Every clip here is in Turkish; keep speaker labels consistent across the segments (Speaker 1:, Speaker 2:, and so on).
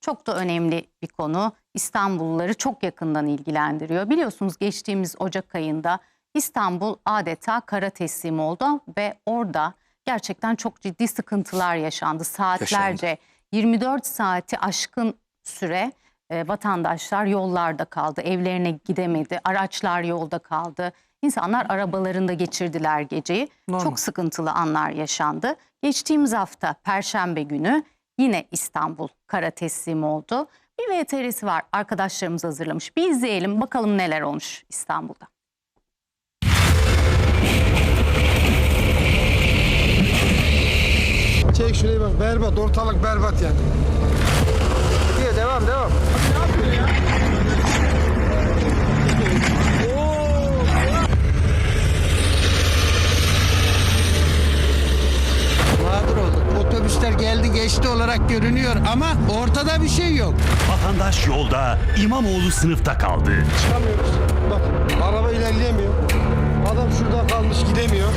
Speaker 1: çok da önemli bir konu. İstanbulluları çok yakından ilgilendiriyor. Biliyorsunuz geçtiğimiz Ocak ayında İstanbul adeta kara teslim oldu ve orada gerçekten çok ciddi sıkıntılar yaşandı. Saatlerce 24 saati aşkın süre e, vatandaşlar yollarda kaldı, evlerine gidemedi, araçlar yolda kaldı. İnsanlar arabalarında geçirdiler geceyi.
Speaker 2: Normal.
Speaker 1: Çok sıkıntılı anlar yaşandı. Geçtiğimiz hafta Perşembe günü yine İstanbul kara teslim oldu. Bir VTR'si var arkadaşlarımız hazırlamış. Bir izleyelim bakalım neler olmuş İstanbul'da.
Speaker 3: Çek şuraya bak berbat ortalık berbat yani. Diye devam devam. Mağdur Otobüsler geldi geçti olarak görünüyor ama ortada bir şey yok.
Speaker 4: Vatandaş yolda, İmamoğlu sınıfta kaldı.
Speaker 3: Çıkamıyoruz. Bak araba ilerleyemiyor. Adam şurada kalmış gidemiyor.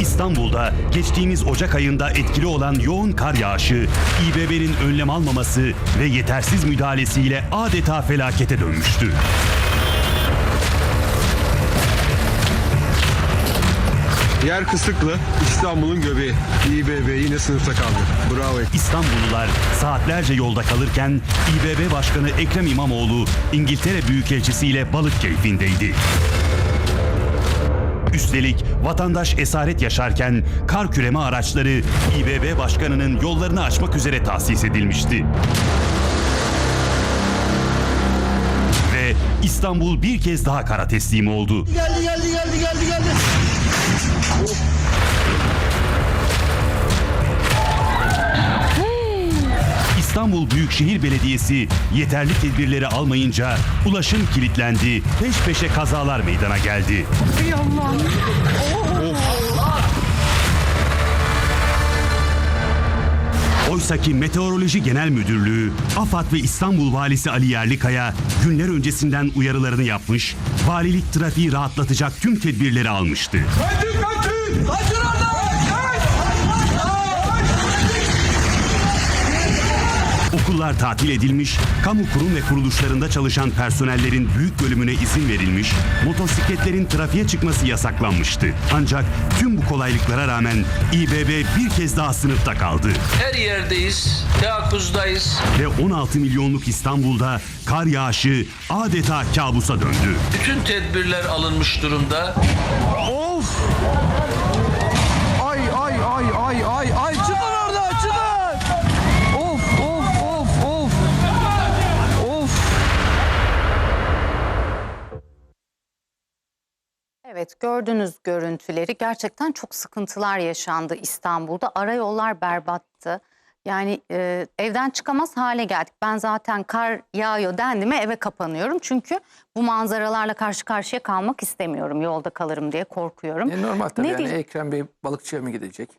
Speaker 4: İstanbul'da geçtiğimiz Ocak ayında etkili olan yoğun kar yağışı, İBB'nin önlem almaması ve yetersiz müdahalesiyle adeta felakete dönmüştü.
Speaker 5: Yer kısıklı, İstanbul'un göbeği. İBB yine sınıfta kaldı. Bravo.
Speaker 4: İstanbullular saatlerce yolda kalırken İBB Başkanı Ekrem İmamoğlu İngiltere Büyükelçisi ile balık keyfindeydi. Üstelik vatandaş esaret yaşarken kar küreme araçları İBB Başkanı'nın yollarını açmak üzere tahsis edilmişti. Ve İstanbul bir kez daha kara teslim oldu.
Speaker 3: Geldi geldi geldi geldi geldi.
Speaker 4: İstanbul Büyükşehir Belediyesi yeterli tedbirleri almayınca ulaşım kilitlendi, peş peşe kazalar meydana geldi. Oysaki Meteoroloji Genel Müdürlüğü, AFAD ve İstanbul Valisi Ali Yerlikaya günler öncesinden uyarılarını yapmış, valilik trafiği rahatlatacak tüm tedbirleri almıştı. Okullar tatil edilmiş, kamu kurum ve kuruluşlarında çalışan personellerin büyük bölümüne izin verilmiş, motosikletlerin trafiğe çıkması yasaklanmıştı. Ancak tüm bu kolaylıklara rağmen İBB bir kez daha sınıfta kaldı.
Speaker 6: Her yerdeyiz, teyakkuzdayız.
Speaker 4: Ve 16 milyonluk İstanbul'da kar yağışı adeta kabusa döndü.
Speaker 6: Bütün tedbirler alınmış durumda.
Speaker 3: Of! Ay ay ay ay ay ay çıkın orada çıkın! Of of of of! Of!
Speaker 1: Evet gördüğünüz görüntüleri gerçekten çok sıkıntılar yaşandı İstanbul'da. Arayollar berbattı. Yani e, evden çıkamaz hale geldik. Ben zaten kar yağıyor dendi mi eve kapanıyorum. Çünkü bu manzaralarla karşı karşıya kalmak istemiyorum. Yolda kalırım diye korkuyorum.
Speaker 2: E, normal tabii
Speaker 1: Ne
Speaker 2: yani
Speaker 1: diyeyim?
Speaker 2: Ekrem Bey balıkçıya mı gidecek?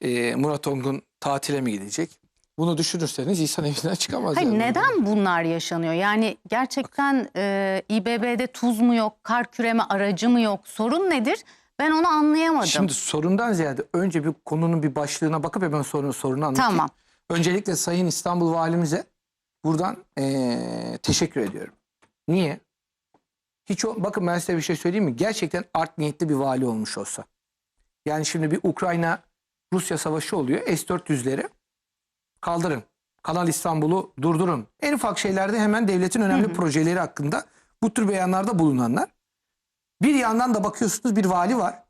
Speaker 2: E, Murat Ongun tatile mi gidecek? Bunu düşünürseniz insan evinden çıkamaz.
Speaker 1: Hayır,
Speaker 2: yani.
Speaker 1: neden bunlar yaşanıyor? Yani gerçekten e, İBB'de tuz mu yok, kar küreme aracı mı yok? Sorun nedir? Ben onu anlayamadım.
Speaker 2: Şimdi sorundan ziyade önce bir konunun bir başlığına bakıp hemen sorunu, sorunu anlatayım.
Speaker 1: Tamam.
Speaker 2: Öncelikle Sayın İstanbul Valimize buradan eee, teşekkür ediyorum. Niye? Hiç o, bakın ben size bir şey söyleyeyim mi? Gerçekten art niyetli bir vali olmuş olsa. Yani şimdi bir Ukrayna Rusya savaşı oluyor. S-400'leri kaldırın. Kanal İstanbul'u durdurun. En ufak şeylerde hemen devletin önemli projeleri hakkında bu tür beyanlarda bulunanlar. Bir yandan da bakıyorsunuz bir vali var.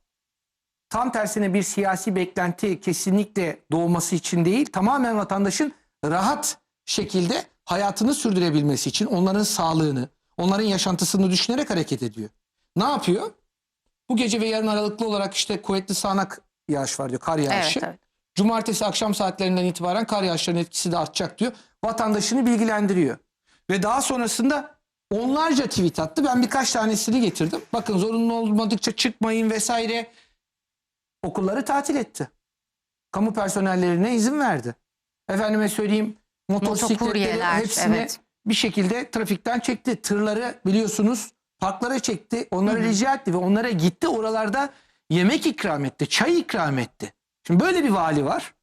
Speaker 2: Tam tersine bir siyasi beklenti kesinlikle doğması için değil, tamamen vatandaşın rahat şekilde hayatını sürdürebilmesi için onların sağlığını, onların yaşantısını düşünerek hareket ediyor. Ne yapıyor? Bu gece ve yarın aralıklı olarak işte kuvvetli sağanak yağış var diyor, kar yağışı.
Speaker 1: Evet, evet.
Speaker 2: Cumartesi akşam saatlerinden itibaren kar yağışlarının etkisi de artacak diyor. Vatandaşını bilgilendiriyor. Ve daha sonrasında onlarca tweet attı. Ben birkaç tanesini getirdim. Bakın zorunlu olmadıkça çıkmayın vesaire. Okulları tatil etti. Kamu personellerine izin verdi. Efendime söyleyeyim motosikletleri hepsini
Speaker 1: evet.
Speaker 2: bir şekilde trafikten çekti. Tırları biliyorsunuz parklara çekti. Onlara rica etti ve onlara gitti. Oralarda yemek ikram etti, çay ikram etti. Şimdi böyle bir vali var.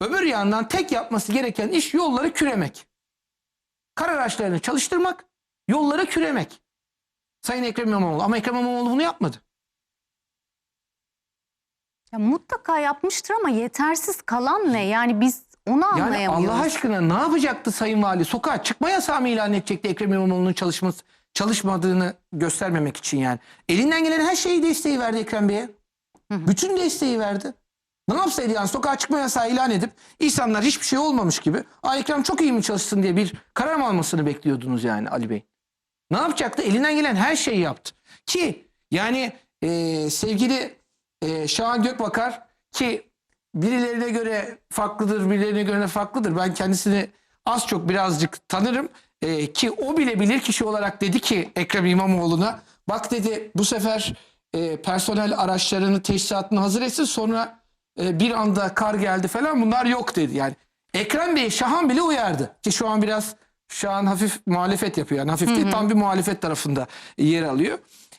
Speaker 2: Öbür yandan tek yapması gereken iş yolları küremek. Kar araçlarını çalıştırmak, yolları küremek. Sayın Ekrem İmamoğlu ama Ekrem İmamoğlu bunu yapmadı.
Speaker 1: Ya mutlaka yapmıştır ama yetersiz kalan ne? Yani biz onu
Speaker 2: Yani
Speaker 1: anlayamıyoruz.
Speaker 2: Allah aşkına ne yapacaktı Sayın Vali? Sokağa çıkma yasağı mı ilan edecekti Ekrem İmamoğlu'nun çalışması, çalışmadığını göstermemek için yani. Elinden gelen her şeyi desteği verdi Ekrem Bey'e. Bütün desteği verdi. Ne yapsaydı yani sokağa çıkma yasağı ilan edip insanlar hiçbir şey olmamış gibi Aa, Ekrem çok iyi mi çalışsın diye bir karar mı almasını bekliyordunuz yani Ali Bey? Ne yapacaktı? Elinden gelen her şeyi yaptı. Ki yani e, sevgili e, Şahan Gökbakar ki birilerine göre farklıdır, birilerine göre farklıdır. Ben kendisini az çok birazcık tanırım. E, ki o bile bilir kişi olarak dedi ki Ekrem İmamoğlu'na bak dedi bu sefer e, personel araçlarını teçhizatını hazır etsin sonra e, bir anda kar geldi falan bunlar yok dedi. Yani Ekrem Bey Şahan bile uyardı ki şu an biraz Şahan hafif muhalefet yapıyor. Yani hafif değil tam bir muhalefet tarafında yer alıyor.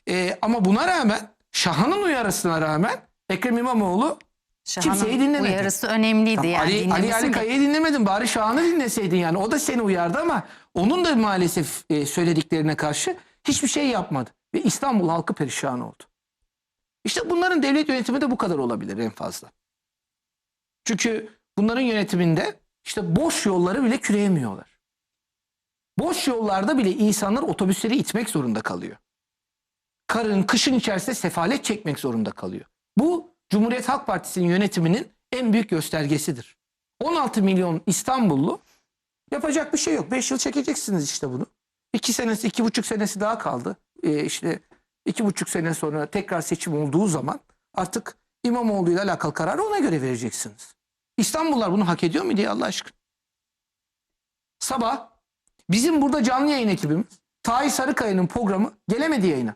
Speaker 2: E, ama buna rağmen Şahan'ın uyarısına rağmen Ekrem İmamoğlu
Speaker 1: Şahan'ın
Speaker 2: kimseyi dinlemedi.
Speaker 1: Uyarısı önemliydi
Speaker 2: Tamam,
Speaker 1: yani.
Speaker 2: Ali, Ali,
Speaker 1: dinlemesi
Speaker 2: Ali
Speaker 1: de-
Speaker 2: Kaya'yı dinlemedin bari Şahan'ı dinleseydin yani. O da seni uyardı ama onun da maalesef e, söylediklerine karşı hiçbir şey yapmadı. Ve İstanbul halkı perişan oldu. İşte bunların devlet yönetimi de bu kadar olabilir en fazla. Çünkü bunların yönetiminde işte boş yolları bile küreyemiyorlar. Boş yollarda bile insanlar otobüsleri itmek zorunda kalıyor. Karın, kışın içerisinde sefalet çekmek zorunda kalıyor. Bu Cumhuriyet Halk Partisi'nin yönetiminin en büyük göstergesidir. 16 milyon İstanbullu yapacak bir şey yok. 5 yıl çekeceksiniz işte bunu. 2 senesi, iki buçuk senesi daha kaldı. Ee, işte iki buçuk sene sonra tekrar seçim olduğu zaman artık İmamoğlu ile alakalı kararı ona göre vereceksiniz. İstanbullular bunu hak ediyor mu diye Allah aşkına. Sabah bizim burada canlı yayın ekibimiz Tahir Sarıkaya'nın programı gelemedi yayına.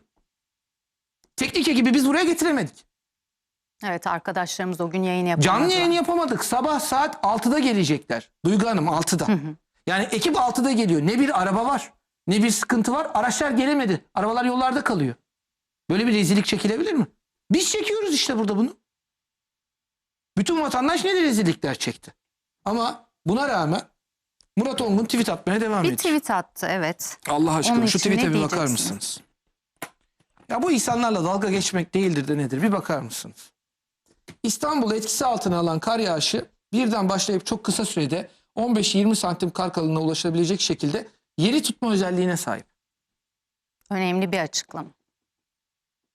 Speaker 2: Teknik ekibi biz buraya getiremedik.
Speaker 1: Evet arkadaşlarımız o gün yayın yapamadılar.
Speaker 2: Canlı yayın yapamadık. Sabah saat 6'da gelecekler. Duygu Hanım 6'da. Yani ekip 6'da geliyor. Ne bir araba var ne bir sıkıntı var. Araçlar gelemedi. Arabalar yollarda kalıyor. Böyle bir rezillik çekilebilir mi? Biz çekiyoruz işte burada bunu. Bütün vatandaş ne de rezillikler çekti. Ama buna rağmen Murat Ongun tweet atmaya devam
Speaker 1: Bir
Speaker 2: ediyor.
Speaker 1: tweet attı evet.
Speaker 2: Allah aşkına
Speaker 1: Onun
Speaker 2: şu
Speaker 1: için
Speaker 2: tweet'e
Speaker 1: ne
Speaker 2: bir bakar mısınız? Ya bu insanlarla dalga geçmek değildir de nedir? Bir bakar mısınız? İstanbul'u etkisi altına alan kar yağışı birden başlayıp çok kısa sürede 15-20 santim kar kalınlığına ulaşabilecek şekilde yeri tutma özelliğine sahip.
Speaker 1: Önemli bir açıklama.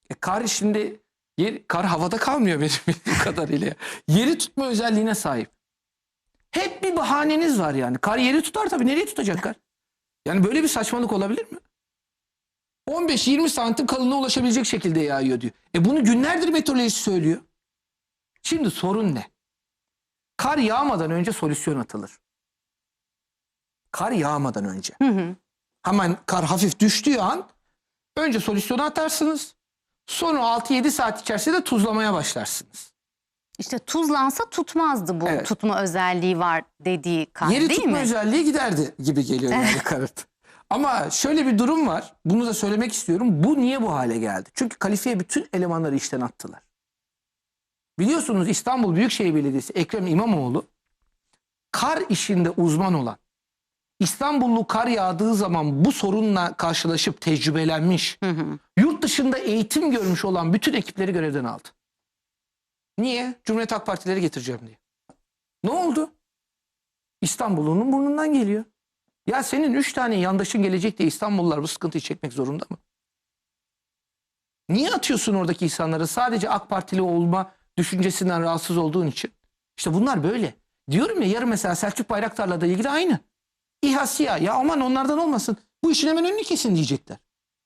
Speaker 2: E kar şimdi yer, kar havada kalmıyor benim bildiğim kadarıyla. Yeri tutma özelliğine sahip. Hep bir bahaneniz var yani. Kar yeri tutar tabii. Nereye tutacak kar? Yani böyle bir saçmalık olabilir mi? 15-20 santim kalınlığa ulaşabilecek şekilde yağıyor diyor. E bunu günlerdir meteoroloji söylüyor. Şimdi sorun ne? Kar yağmadan önce solüsyon atılır. Kar yağmadan önce.
Speaker 1: Hı hı.
Speaker 2: Hemen kar hafif düştüğü an önce solüsyonu atarsınız. Sonra 6-7 saat içerisinde tuzlamaya başlarsınız.
Speaker 1: İşte tuzlansa tutmazdı bu
Speaker 2: Evet.
Speaker 1: tutma özelliği var dediği kar
Speaker 2: Yeri
Speaker 1: değil
Speaker 2: tutma
Speaker 1: mi?
Speaker 2: özelliği giderdi gibi geliyor yani karıt. Ama şöyle bir durum var. Bunu da söylemek istiyorum. Bu niye bu hale geldi? Çünkü kalifiye bütün elemanları işten attılar. Biliyorsunuz İstanbul Büyükşehir Belediyesi Ekrem İmamoğlu kar işinde uzman olan İstanbullu kar yağdığı zaman bu sorunla karşılaşıp tecrübelenmiş,
Speaker 1: Hı hı.
Speaker 2: yurt dışında eğitim görmüş olan bütün ekipleri görevden aldı. Niye? Cumhuriyet Halk Partileri getireceğim diye. Ne oldu? İstanbul'un burnundan geliyor. Ya senin üç tane yandaşın gelecek diye İstanbullular bu sıkıntıyı çekmek zorunda mı? Niye atıyorsun oradaki insanları sadece AK Partili olma düşüncesinden rahatsız olduğun için? İşte bunlar böyle. Diyorum ya yarın mesela Selçuk Bayraktar'la da ilgili aynı. İHA SİHA ya aman onlardan olmasın. Bu işin hemen önünü kesin diyecekler.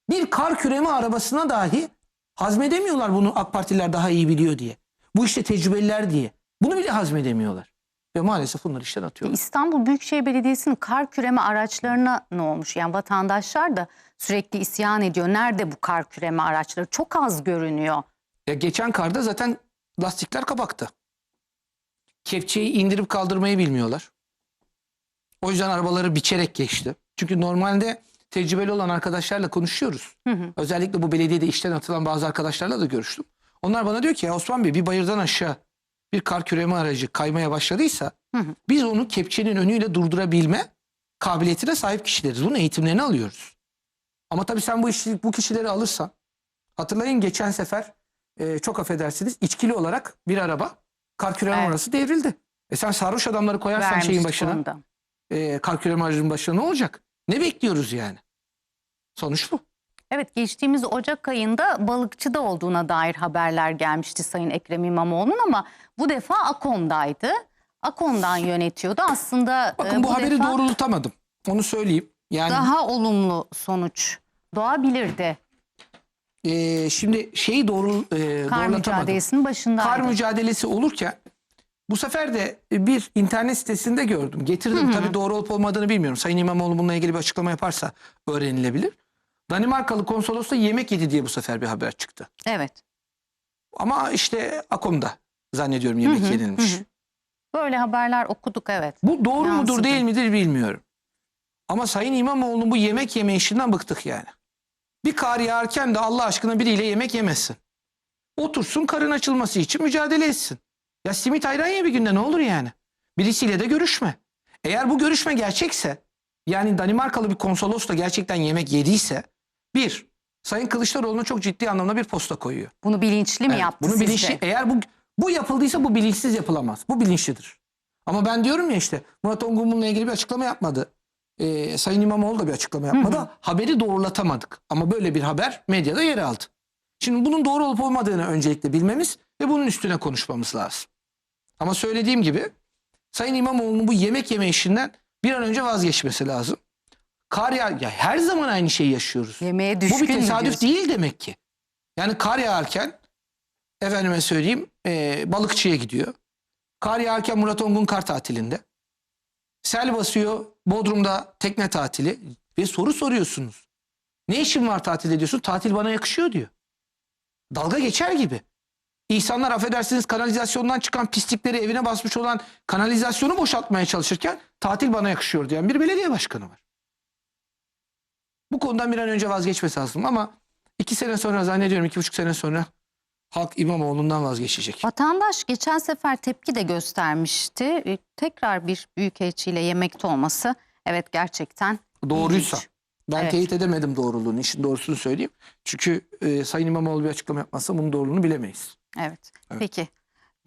Speaker 2: Bir kar küreme arabasına dahi hazmedemiyorlar bunu AK Partililer daha iyi biliyor diye. Bu işte tecrübeliler diye. Bunu bile hazmedemiyorlar. Ve maalesef bunları işten atıyorlar.
Speaker 1: İstanbul Büyükşehir Belediyesi'nin kar küreme araçlarına ne olmuş? Yani vatandaşlar da sürekli isyan ediyor. Nerede bu kar küreme araçları? Çok az görünüyor.
Speaker 2: Ya geçen karda zaten lastikler kapaktı. Kepçeyi indirip kaldırmayı bilmiyorlar. O yüzden arabaları biçerek geçti. Çünkü normalde tecrübeli olan arkadaşlarla konuşuyoruz.
Speaker 1: Hı hı.
Speaker 2: Özellikle bu belediyede işten atılan bazı arkadaşlarla da görüştüm. Onlar bana diyor ki ya Osman Bey bir bayırdan aşağı bir kar küreme aracı kaymaya başladıysa
Speaker 1: Hı hı.
Speaker 2: Biz onu kepçenin önüyle durdurabilme kabiliyetine sahip kişileriz. Bunun eğitimlerini alıyoruz. Ama tabii sen bu işi, bu kişileri alırsan hatırlayın geçen sefer e, çok affedersiniz içkili olarak bir araba karküren
Speaker 1: Evet.
Speaker 2: arası devrildi. E sen sarhoş adamları koyarsan şeyin
Speaker 1: Vermiştik
Speaker 2: başına
Speaker 1: onu da.
Speaker 2: e, karküren aracının başına ne olacak? Ne bekliyoruz yani? Sonuç bu.
Speaker 1: Evet geçtiğimiz Ocak ayında balıkçıda olduğuna dair haberler gelmişti Sayın Ekrem İmamoğlu'nun ama bu defa Akom'daydı. Akom'dan yönetiyordu. Aslında
Speaker 2: Bakın
Speaker 1: e,
Speaker 2: bu, haberi
Speaker 1: defa
Speaker 2: doğrultamadım. Onu söyleyeyim. Yani
Speaker 1: daha olumlu sonuç doğabilirdi.
Speaker 2: e, şimdi şeyi doğru e,
Speaker 1: Kar
Speaker 2: doğrulatamadım.
Speaker 1: mücadelesinin başındaydı.
Speaker 2: Kar mücadelesi olurken bu sefer de bir internet sitesinde gördüm. Getirdim. Tabii doğru olup olmadığını bilmiyorum. Sayın İmamoğlu bununla ilgili bir açıklama yaparsa öğrenilebilir. Danimarkalı konsolos da yemek yedi diye bu sefer bir haber çıktı.
Speaker 1: Evet.
Speaker 2: Ama işte Akom'da zannediyorum yemek
Speaker 1: Hı hı,
Speaker 2: yenilmiş.
Speaker 1: hı hı. Böyle haberler okuduk evet.
Speaker 2: Bu doğru
Speaker 1: Yansıdı.
Speaker 2: mudur değil midir bilmiyorum. Ama Sayın İmamoğlu'nun bu yemek yeme işinden bıktık yani. Bir kar yağarken de Allah aşkına biriyle yemek yemesin. Otursun karın açılması için mücadele etsin. Ya simit ayran ye bir günde ne olur yani. Birisiyle de görüşme. Eğer bu görüşme gerçekse yani Danimarkalı bir konsolos da gerçekten yemek yediyse bir Sayın Kılıçdaroğlu'na çok ciddi anlamda bir posta koyuyor.
Speaker 1: Bunu bilinçli mi
Speaker 2: Evet,
Speaker 1: yaptı
Speaker 2: bunu
Speaker 1: sizce?
Speaker 2: bilinçli eğer bu bu yapıldıysa bu bilinçsiz yapılamaz. Bu bilinçlidir. Ama ben diyorum ya işte Murat Ongun bununla ilgili bir açıklama yapmadı. Ee, Sayın İmamoğlu da bir açıklama yapmadı. Haberi doğrulatamadık. Ama böyle bir haber medyada yer aldı. Şimdi bunun doğru olup olmadığını öncelikle bilmemiz ve bunun üstüne konuşmamız lazım. Ama söylediğim gibi Sayın İmamoğlu'nun bu yemek yeme işinden bir an önce vazgeçmesi lazım. Kar yağ, ya her zaman aynı şeyi yaşıyoruz.
Speaker 1: Yemeğe
Speaker 2: Bu
Speaker 1: düşkün
Speaker 2: bir
Speaker 1: mü
Speaker 2: tesadüf değil demek ki. Yani kar yağarken efendime söyleyeyim e, balıkçıya gidiyor. Kar yağarken Murat Ongun kar tatilinde. Sel basıyor Bodrum'da tekne tatili ve soru soruyorsunuz. Ne işin var tatilde diyorsun. Tatil bana yakışıyor diyor. Dalga geçer gibi. İnsanlar affedersiniz kanalizasyondan çıkan pislikleri evine basmış olan kanalizasyonu boşaltmaya çalışırken tatil bana yakışıyor diyen bir belediye başkanı var. Bu konudan bir an önce vazgeçmesi lazım ama iki sene sonra zannediyorum iki buçuk sene sonra halk İmamoğlu'ndan vazgeçecek.
Speaker 1: Vatandaş geçen sefer tepki de göstermişti. E, Tekrar bir büyükelçiyle yemekte olması evet gerçekten
Speaker 2: Doğruysa.
Speaker 1: ilginç.
Speaker 2: Ben
Speaker 1: Evet.
Speaker 2: teyit edemedim doğruluğunu. İşin doğrusunu söyleyeyim. Çünkü e, Sayın İmamoğlu bir açıklama yapmazsa bunun doğruluğunu bilemeyiz.
Speaker 1: Evet.
Speaker 2: Evet.
Speaker 1: Peki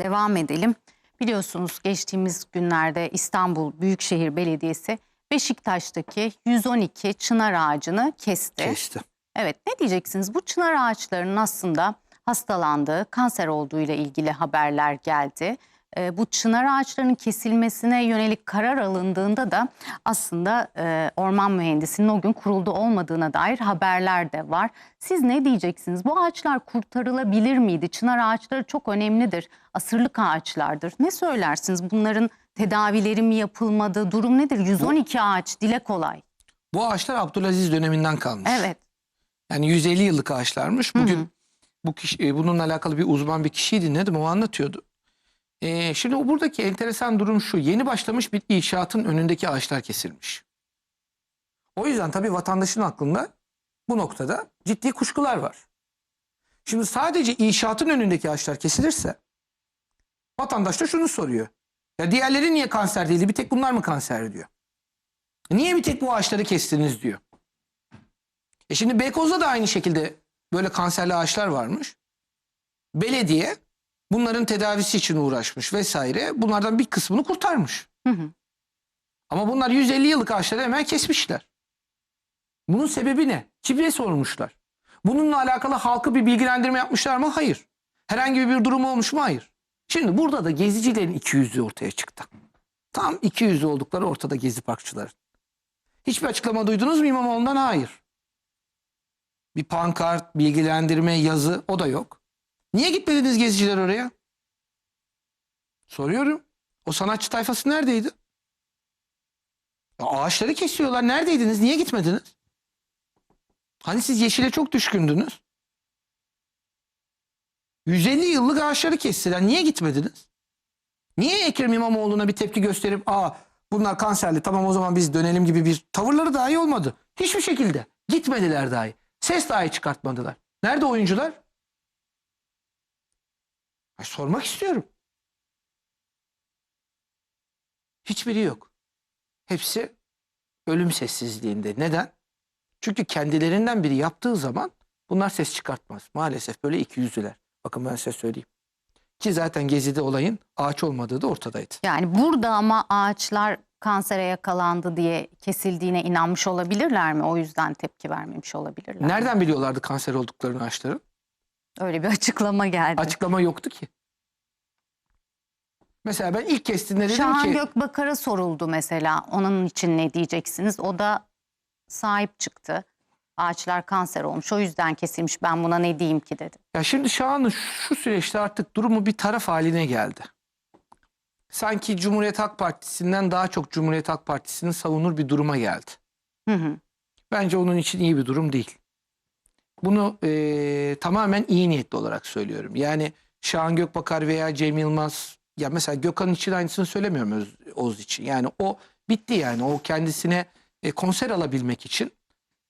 Speaker 1: devam edelim. Biliyorsunuz geçtiğimiz günlerde İstanbul Büyükşehir Belediyesi Beşiktaş'taki 112 çınar ağacını kesti.
Speaker 2: Kesti.
Speaker 1: Evet ne diyeceksiniz? Bu çınar ağaçlarının aslında hastalandığı, kanser olduğu ile ilgili haberler geldi. Ee, bu çınar ağaçlarının kesilmesine yönelik karar alındığında da aslında e, orman mühendisinin o gün kurulda olmadığına dair haberler de var. Siz ne diyeceksiniz? Bu ağaçlar kurtarılabilir miydi? Çınar ağaçları çok önemlidir. Asırlık ağaçlardır. Ne söylersiniz? Bunların tedavileri mi yapılmadı? Durum nedir? 112 ağaç dile kolay.
Speaker 2: Bu ağaçlar Abdülaziz döneminden kalmış.
Speaker 1: Evet.
Speaker 2: Yani 150 yıllık ağaçlarmış. Bugün bu kişi, e, bununla alakalı bir uzman bir kişiyi dinledim. O anlatıyordu. E, şimdi buradaki enteresan durum şu. Yeni başlamış bir inşaatın önündeki ağaçlar kesilmiş. O yüzden tabii vatandaşın aklında bu noktada ciddi kuşkular var. Şimdi sadece inşaatın önündeki ağaçlar kesilirse vatandaş da şunu soruyor. Ya diğerleri niye kanser değildi? Bir tek bunlar mı kanser diyor. Niye bir tek bu ağaçları kestiniz diyor. E şimdi Beykoz'da da aynı şekilde böyle kanserli ağaçlar varmış. Belediye bunların tedavisi için uğraşmış vesaire. Bunlardan bir kısmını kurtarmış.
Speaker 1: Hı hı.
Speaker 2: Ama bunlar 150 yıllık ağaçları hemen kesmişler. Bunun sebebi ne? Çiftliğe sormuşlar. Bununla alakalı halkı bir bilgilendirme yapmışlar mı? Hayır. Herhangi bir durum olmuş mu? Hayır. Şimdi burada da gezicilerin iki yüzlü ortaya çıktı. Tam iki yüzlü oldukları ortada gezi parkçıların. Hiçbir açıklama duydunuz mu İmamoğlu'ndan? Hayır. Bir pankart, bilgilendirme, yazı o da yok. Niye gitmediniz geziciler oraya? Soruyorum. O sanatçı tayfası neredeydi? Ya ağaçları kesiyorlar. Neredeydiniz? Niye gitmediniz? Hani siz yeşile çok düşkündünüz? 150 yıllık ağaçları kestiler. Niye gitmediniz? Niye Ekrem İmamoğlu'na bir tepki gösterip aa bunlar kanserli tamam o zaman biz dönelim gibi bir tavırları dahi olmadı. Hiçbir şekilde. Gitmediler dahi. Ses dahi çıkartmadılar. Nerede oyuncular? Ay, sormak istiyorum. Hiçbiri yok. Hepsi ölüm sessizliğinde. Neden? Çünkü kendilerinden biri yaptığı zaman bunlar ses çıkartmaz. Maalesef böyle iki yüzlüler. Bakın ben size söyleyeyim. Ki zaten Gezi'de olayın ağaç olmadığı da ortadaydı.
Speaker 1: Yani burada ama ağaçlar kansere yakalandı diye kesildiğine inanmış olabilirler mi? O yüzden tepki vermemiş olabilirler.
Speaker 2: Nereden biliyorlardı kanser olduklarını ağaçların?
Speaker 1: Öyle bir açıklama geldi.
Speaker 2: Açıklama yoktu ki. Mesela ben ilk kestiğinde dedim
Speaker 1: Şahan
Speaker 2: ki
Speaker 1: Gökbakar'a soruldu mesela onun için ne diyeceksiniz? O da sahip çıktı. Ağaçlar kanser olmuş o yüzden kesilmiş ben buna ne diyeyim ki dedi.
Speaker 2: ya şimdi Şahan'ın şu süreçte artık durumu bir taraf haline geldi. Sanki Cumhuriyet Halk Partisi'nden daha çok Cumhuriyet Halk Partisi'ni savunur bir duruma geldi.
Speaker 1: Hı hı.
Speaker 2: Bence onun için iyi bir durum değil. Bunu eee, tamamen iyi niyetli olarak söylüyorum. Yani Şahan Gökbakar veya Cem Yılmaz ya mesela Gökhan için aynısını söylemiyorum Öz, Oğuz için. Yani o bitti yani o kendisine e, konser alabilmek için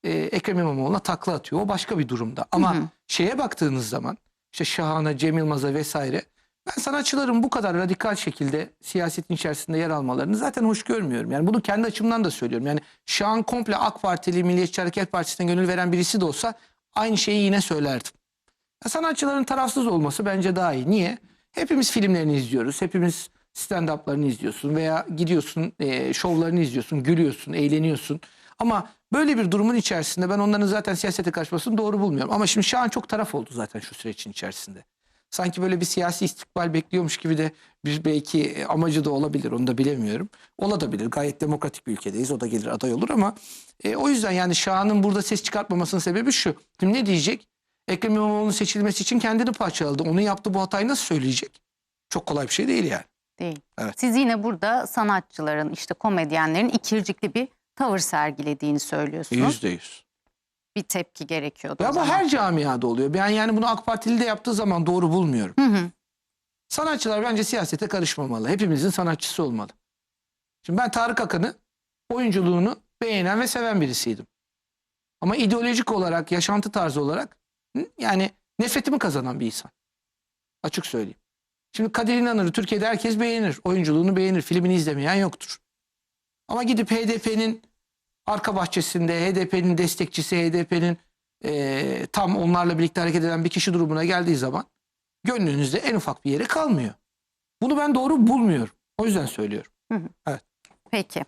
Speaker 2: e, Ekrem İmamoğlu'na takla atıyor. O başka bir durumda. Ama
Speaker 1: Hı hı.
Speaker 2: şeye baktığınız zaman işte Şahan'a, Cem Yılmaz'a vesaire ben sanatçıların bu kadar radikal şekilde siyasetin içerisinde yer almalarını zaten hoş görmüyorum. Yani bunu kendi açımdan da söylüyorum. Yani Şahan komple AK Partili, Milliyetçi Hareket Partisi'ne gönül veren birisi de olsa aynı şeyi yine söylerdim. Ya sanatçıların tarafsız olması bence daha iyi. Niye? Hepimiz filmlerini izliyoruz. Hepimiz stand-up'larını izliyorsun veya gidiyorsun e, şovlarını izliyorsun, gülüyorsun, eğleniyorsun. Ama böyle bir durumun içerisinde ben onların zaten siyasete karışmasını doğru bulmuyorum. Ama şimdi Şahan çok taraf oldu zaten şu sürecin içerisinde. Sanki böyle bir siyasi istikbal bekliyormuş gibi de bir belki e, amacı da olabilir onu da bilemiyorum. Olabilir gayet demokratik bir ülkedeyiz o da gelir aday olur ama e, o yüzden yani Şahan'ın burada ses çıkartmamasının sebebi şu. Şimdi ne diyecek? Ekrem İmamoğlu'nun seçilmesi için kendini parçaladı. Onun yaptığı bu hatayı nasıl söyleyecek? Çok kolay bir şey değil yani.
Speaker 1: Değil.
Speaker 2: Evet.
Speaker 1: Siz yine burada sanatçıların işte komedyenlerin ikircikli bir tavır sergilediğini söylüyorsunuz.
Speaker 2: Yüzde yüz.
Speaker 1: Bir tepki gerekiyordu
Speaker 2: Ya bu her camiada oluyor. Ben yani bunu AK Partili de yaptığı zaman doğru bulmuyorum.
Speaker 1: Hı hı.
Speaker 2: Sanatçılar bence siyasete karışmamalı. Hepimizin sanatçısı olmalı. Şimdi ben Tarık Akan'ı oyunculuğunu beğenen ve seven birisiydim. Ama ideolojik olarak, yaşantı tarzı olarak yani nefretimi kazanan bir insan. Açık söyleyeyim. Şimdi Kadir İnanır'ı Türkiye'de herkes beğenir. Oyunculuğunu beğenir. Filmini izlemeyen yoktur. Ama gidip HDP'nin arka bahçesinde, HDP'nin destekçisi, HDP'nin eee, tam onlarla birlikte hareket eden bir kişi durumuna geldiği zaman gönlünüzde en ufak bir yeri kalmıyor. Bunu ben doğru bulmuyorum. O yüzden söylüyorum.
Speaker 1: Peki.